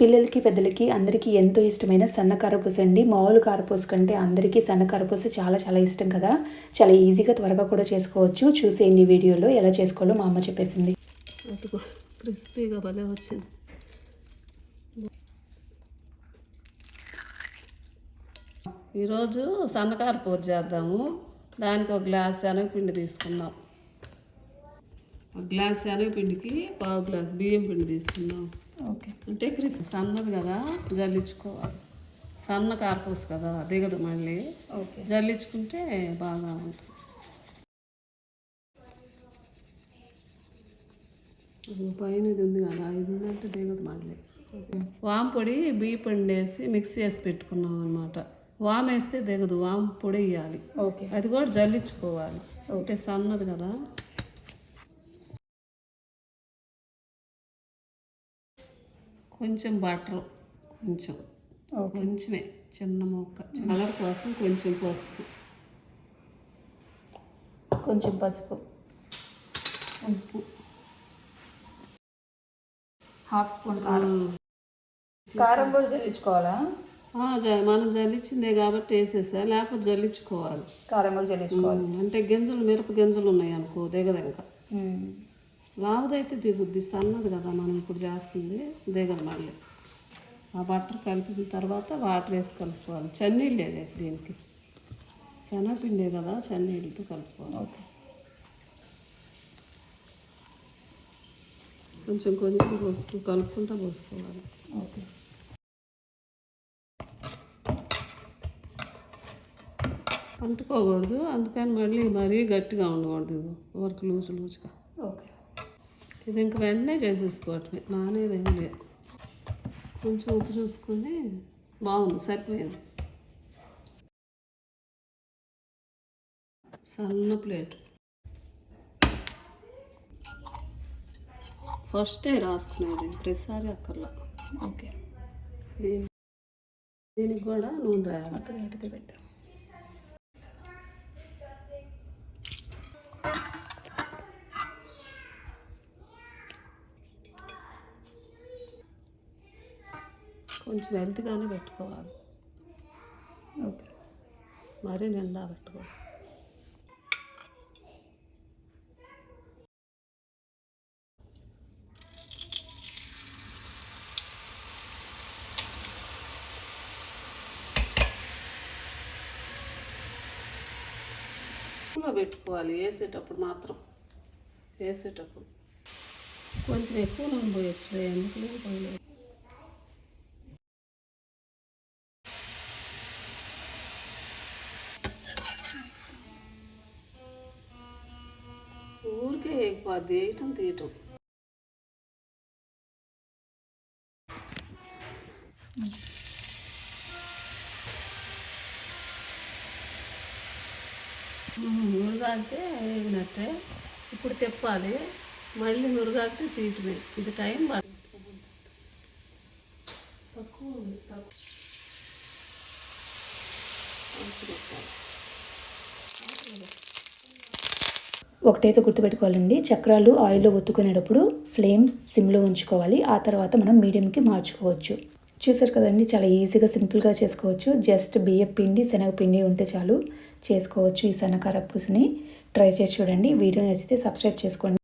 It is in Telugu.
పిల్లలకి పెద్దలకి అందరికీ ఎంతో ఇష్టమైన సన్న కారపూస అండి. మామూలు కారపూస కంటే అందరికీ సన్న కారపూస చాలా చాలా ఇష్టం కదా. చాలా ఈజీగా త్వరగా కూడా చేసుకోవచ్చు. చూసేయండి వీడియోలో ఎలా చేసుకోవాలో మా అమ్మ చెప్పేసింది. క్రిస్పీగా భలే వచ్చింది. ఈరోజు సన్నకార పూజ చేద్దాము. దానికి ఒక గ్లాస్ శనగపిండి తీసుకుందాం. ఒక గ్లాస్ శనగపిండికి పావు గ్లాస్ బియ్యం పిండి తీసుకుందాం. ఓకే. అంటే క్రిస్ సన్నది కదా జల్లించుకోవాలి. సన్న కారపూస కదా దిగదు మళ్ళీ. ఓకే. జల్లించుకుంటే బాగా ఉంటుంది. పైన ఇది ఉంది కదా ఇది ఉందంటే దిగదు మళ్ళీ. వామ్ పొడి బియ్య పిండి వేసి మిక్స్ చేసి పెట్టుకున్నాం అనమాట వామ్ వేస్తే దిగదు వామ్ పొడి వేయాలి. ఓకే. అది కూడా జల్లించుకోవాలి. ఒకటే సన్నది కదా. కొంచెం బటర్ కొంచెం. కొంచెమే. చిన్న మొక్క. కలర్ కోసం కొంచెం పసుపు. కొంచెం పసుపు. ఉప్పు. హాఫ్ స్పూన్ కారం. కారం కూడా జల్లించుకోవాలా? మనం జల్లించిందే కాబట్టి వేసేసా లేకపోతే జల్లించుకోవాలి. కారం కూడా జల్లించుకోవాలి. అంటే గింజలు మిరప గింజలు ఉన్నాయి అనుకో దిగదు ఇంకా. లావుదైతే దిగుద్ది సన్నది కదా మనం ఇప్పుడు చేస్తుంది దిగదు మళ్ళీ ఆ బట్టర్ కలిపిన తర్వాత వాటర్ వేసి కలుపుకోవాలి. చన్నీళ్ళు వేదే దీనికి. శనగపిండే కదా చన్నీళ్ళతో కలుపుకోవాలి. ఓకే. కొంచెం కొంచెం పోస్తూ కలుపుకుంటా పోసుకోవాలి. ఓకే. అంటుకోకూడదు అందుకని మళ్ళీ మరీ గట్టిగా ఉండకూడదు వర్క్ లూజ్ లూజ్గా. ఓకే. ఇది ఇంక వెంటనే చేసేసుకోవటమే. నానేది ఏం లేదు కొంచెం ఉప్పు చూసుకొని బాగుంది సరిపోయింది. సన్న ప్లేట్. ఫస్టే రాసుకునేది? ప్రతిసారి అక్కర్లా. ఓకే. దీని దీనికి కూడా నూనె రాయాలి. అక్కడ పెట్టా కొంచెం వెల్త్గానే పెట్టుకోవాలి. ఓకే. మరీ నిండా పెట్టుకోవాలి. పెట్టుకోవాలి వేసేటప్పుడు మాత్రం. వేసేటప్పుడు. కొంచెం ఎక్కువ నూనె పోయొచ్చులే ఎందుకు లేదు పోయలేదు ఊరికే ఎక్కువ తీయటం తీయటం. మురుగాలితే వేగినట్టే. ఇప్పుడు తిప్పాలి. మళ్ళీ మురుగాలితే తీయటమే. ఇది టైం తక్కువ తక్కువ. ఒకటైతే గుర్తుపెట్టుకోవాలండి. చక్రాలు ఆయిల్లో ఒత్తుకునేటప్పుడు ఫ్లేమ్ సిమ్లో ఉంచుకోవాలి. ఆ తర్వాత మనం మీడియంకి మార్చుకోవచ్చు. చూసారు కదండి చాలా ఈజీగా సింపుల్గా చేసుకోవచ్చు. జస్ట్ బియ్యం పిండి శనగపిండి ఉంటే చాలు చేసుకోవచ్చు ఈ సన్నకార పూసని ట్రై చేసి చూడండి. వీడియో నచ్చితే సబ్స్క్రైబ్ చేసుకోండి.